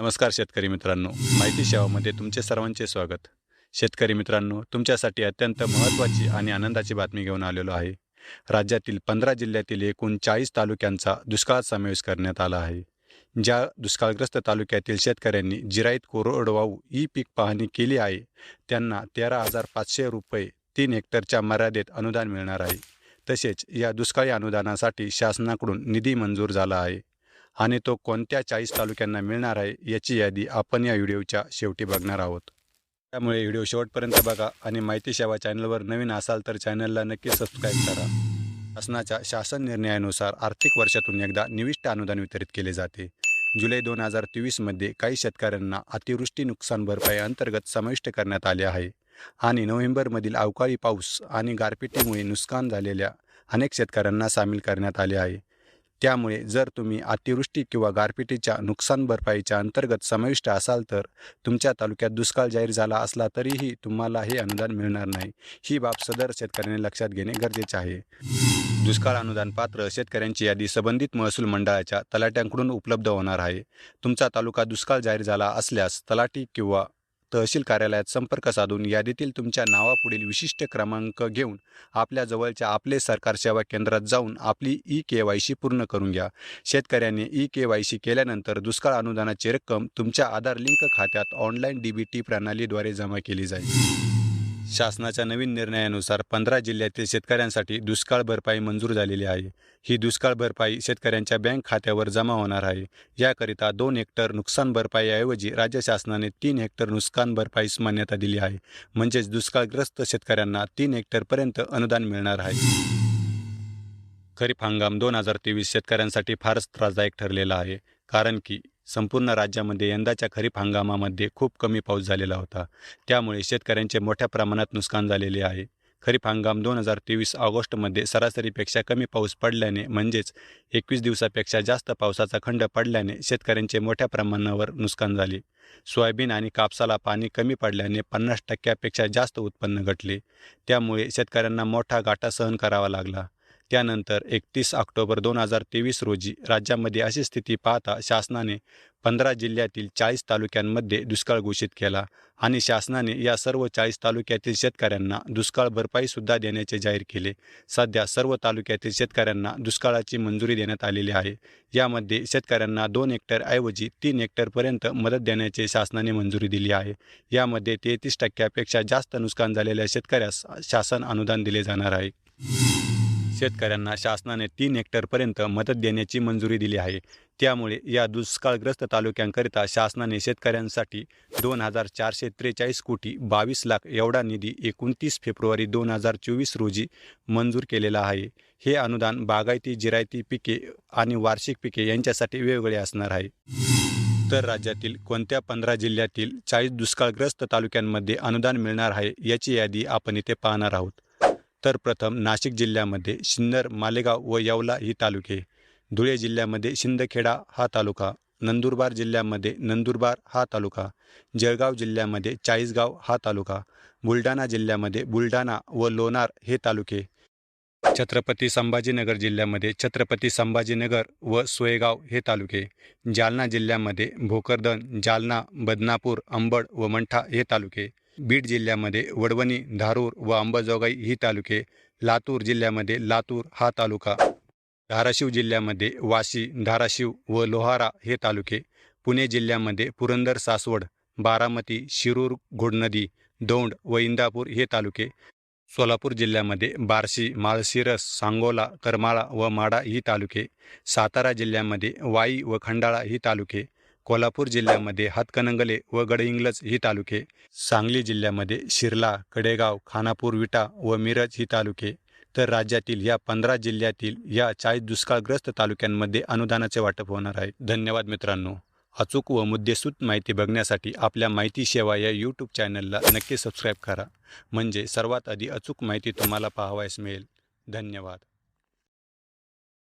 नमस्कार शेतकरी मित्रांनो. माहिती सेवामध्ये तुमचे सर्वांचे स्वागत. शेतकरी मित्रांनो तुमच्यासाठी अत्यंत महत्त्वाची आणि आनंदाची बातमी घेऊन आलेलो आहे. राज्यातील पंधरा जिल्ह्यातील एकूण चाळीस तालुक्यांचा दुष्काळात समावेश करण्यात आला आहे. ज्या दुष्काळग्रस्त तालुक्यातील शेतकऱ्यांनी जिराईत कोरडवाहू ई पीक पाहणी केली आहे त्यांना तेरा हजार पाचशे रुपये तीन हेक्टरच्या मर्यादेत अनुदान मिळणार आहे. तसेच या दुष्काळी अनुदानासाठी शासनाकडून निधी मंजूर झाला आहे. आणि तो कोणत्या चाळीस तालुक्यांना मिळणार आहे याची यादी आपण या व्हिडिओच्या शेवटी बघणार आहोत. त्यामुळे व्हिडिओ शेवटपर्यंत बघा आणि माहिती सेवा चॅनलवर नवीन असाल तर चॅनलला नक्की सबस्क्राईब करा. शासनाच्या शासन निर्णयानुसार आर्थिक वर्षातून एकदा निविष्ट अनुदान वितरित केले जाते. जुलै दोन हजार तेवीसमध्ये काही शेतकऱ्यांना अतिवृष्टी नुकसान भरपाई अंतर्गत समाविष्ट करण्यात आले आहे. आणि नोव्हेंबरमधील अवकाळी पाऊस आणि गारपिटीमुळे नुकसान झालेल्या अनेक शेतकऱ्यांना सामील करण्यात आले आहे. त्यामुळे जर तुम्ही अतिवृष्टी किंवा गारपिटीच्या नुकसान भरपाईच्या अंतर्गत समाविष्ट असाल तर तुमच्या तालुक्यात दुष्काळ जाहीर झाला असला तरीही तुम्हाला हे अनुदान मिळणार नाही. ही बाब सदर शेतकऱ्यांनी लक्षात घेणे गरजेचे आहे. दुष्काळ अनुदान पात्र शेतकऱ्यांची यादी संबंधित महसूल मंडळाच्या तलाट्यांकडून उपलब्ध होणार आहे. तुमचा तालुका दुष्काळ जाहीर झाला असल्यास तलाठी किंवा तहसील कार्यालयात संपर्क साधून यादीतील तुमच्या नावापुढील विशिष्ट क्रमांक घेऊन आपल्या जवळच्या आपले सरकार सेवा केंद्रात जाऊन आपली ई के वाय सी पूर्ण करून घ्या. शेतकऱ्यांनी ई के वाय सी केल्यानंतर दुष्काळ अनुदानाची रक्कम तुमच्या आधार लिंक खात्यात ऑनलाईन डी बी टी प्रणालीद्वारे जमा केली जाईल. शासनाच्या नवीन निर्णयानुसार पंधरा जिल्ह्यातील शेतकऱ्यांसाठी दुष्काळ भरपाई मंजूर झालेली आहे. ही दुष्काळ भरपाई शेतकऱ्यांच्या बँक खात्यावर जमा होणार आहे. याकरिता दोन हेक्टर नुकसान भरपाईऐवजी राज्य शासनाने तीन हेक्टर नुकसान भरपाईस मान्यता दिली आहे. म्हणजेच दुष्काळग्रस्त शेतकऱ्यांना तीन हेक्टरपर्यंत अनुदान मिळणार आहे. खरीप हंगाम दोन हजार तेवीस शेतकऱ्यांसाठी फारच त्रासदायक ठरलेला आहे. कारण की संपूर्ण राज्यामध्ये यंदाच्या खरीप हंगामामध्ये खूप कमी पाऊस झालेला होता. त्यामुळे शेतकऱ्यांचे मोठ्या प्रमाणात नुकसान झालेले आहे. खरीप हंगाम दोन हजार तेवीस ऑगस्टमध्ये सरासरीपेक्षा कमी पाऊस पडल्याने म्हणजेच एकवीस दिवसापेक्षा जास्त पावसाचा खंड पडल्याने शेतकऱ्यांचे मोठ्या प्रमाणावर नुकसान झाले. सोयाबीन आणि कापसाला पाणी कमी पडल्याने पन्नास टक्क्यापेक्षा जास्त उत्पन्न घटले. त्यामुळे शेतकऱ्यांना मोठा गाठा सहन करावा लागला. त्यानंतर एकतीस ऑक्टोबर दोन हजार तेवीस रोजी राज्यामध्ये अशी स्थिती पाहता शासनाने पंधरा जिल्ह्यातील चाळीस तालुक्यांमध्ये दुष्काळ घोषित केला आणि शासनाने या सर्व चाळीस तालुक्यातील शेतकऱ्यांना दुष्काळ भरपाईसुद्धा देण्याचे जाहीर केले. सध्या सर्व तालुक्यातील शेतकऱ्यांना दुष्काळाची मंजुरी देण्यात आलेली आहे. यामध्ये शेतकऱ्यांना दोन हेक्टरऐवजी तीन हेक्टरपर्यंत मदत देण्याचे शासनाने मंजुरी दिली आहे. यामध्ये तेहतीस टक्क्यापेक्षा जास्त नुकसान झालेल्या शेतकऱ्यास शासन अनुदान दिले जाणार आहे. शेतकऱ्यांना शासनाने तीन हेक्टरपर्यंत मदत देण्याची मंजुरी दिली आहे. त्यामुळे या दुष्काळग्रस्त तालुक्यांकरिता शासनाने शेतकऱ्यांसाठी दोन हजार चारशे त्रेचाळीस कोटी बावीस लाख एवढा निधी एकोणतीस फेब्रुवारी दोन हजार चोवीस रोजी मंजूर केलेला आहे. हे अनुदान बागायती जिरायती पिके आणि वार्षिक पिके यांच्यासाठी वेगवेगळे असणार आहे. तर राज्यातील कोणत्या पंधरा जिल्ह्यातील चाळीस दुष्काळग्रस्त तालुक्यांमध्ये अनुदान मिळणार आहे याची यादी आपण इथे पाहणार आहोत. तर प्रथम नाशिक जिल्ह्यामध्ये सिन्नर मालेगाव व येवला ही तालुके. धुळे जिल्ह्यामध्ये शिंदखेडा हा तालुका नंदुरबार जिल्ह्यामध्ये नंदुरबार हा तालुका जळगाव जिल्ह्यामध्ये चाळीसगाव हा तालुका बुलढाणा जिल्ह्यामध्ये बुलढाणा व लोणार हे तालुके. छत्रपती संभाजीनगर जिल्ह्यामध्ये छत्रपती संभाजीनगर व सोयगाव हे तालुके. जालना जिल्ह्यामध्ये भोकरदन जालना बदनापूर अंबड व मंठा हे तालुके. बीड जिल्ह्यामध्ये वडवणी धारूर व अंबाजोगाई ही तालुके लातूर जिल्ह्यामध्ये लातूर हा तालुका धाराशिव जिल्ह्यामध्ये वाशी धाराशिव व लोहारा हे तालुके पुणे जिल्ह्यामध्ये पुरंदर सासवड बारामती शिरूर घोडनदी दौंड व इंदापूर हे तालुके सोलापूर जिल्ह्यामध्ये बार्शी माळशिरस सांगोला करमाळा व माडा ही तालुके सातारा जिल्ह्यामध्ये वाई व खंडाळा ही तालुके कोल्हापूर जिल्ह्यामध्ये हातकणंगले व गडहिंग्लज ही तालुके सांगली जिल्ह्यामध्ये शिरला कडेगाव खानापूर विटा व मिरज ही तालुके. तर राज्यातील या पंधरा जिल्ह्यातील या चाळीस दुष्काळग्रस्त तालुक्यांमध्ये अनुदानाचे वाटप होणार आहे. धन्यवाद मित्रांनो. अचूक व मुद्देसूद माहिती बघण्यासाठी आपल्या माहिती सेवा या यूट्यूब चॅनलला नक्की सबस्क्राईब करा. म्हणजे सर्वात आधी अचूक माहिती तुम्हाला पाहावयास मिळेल. धन्यवाद.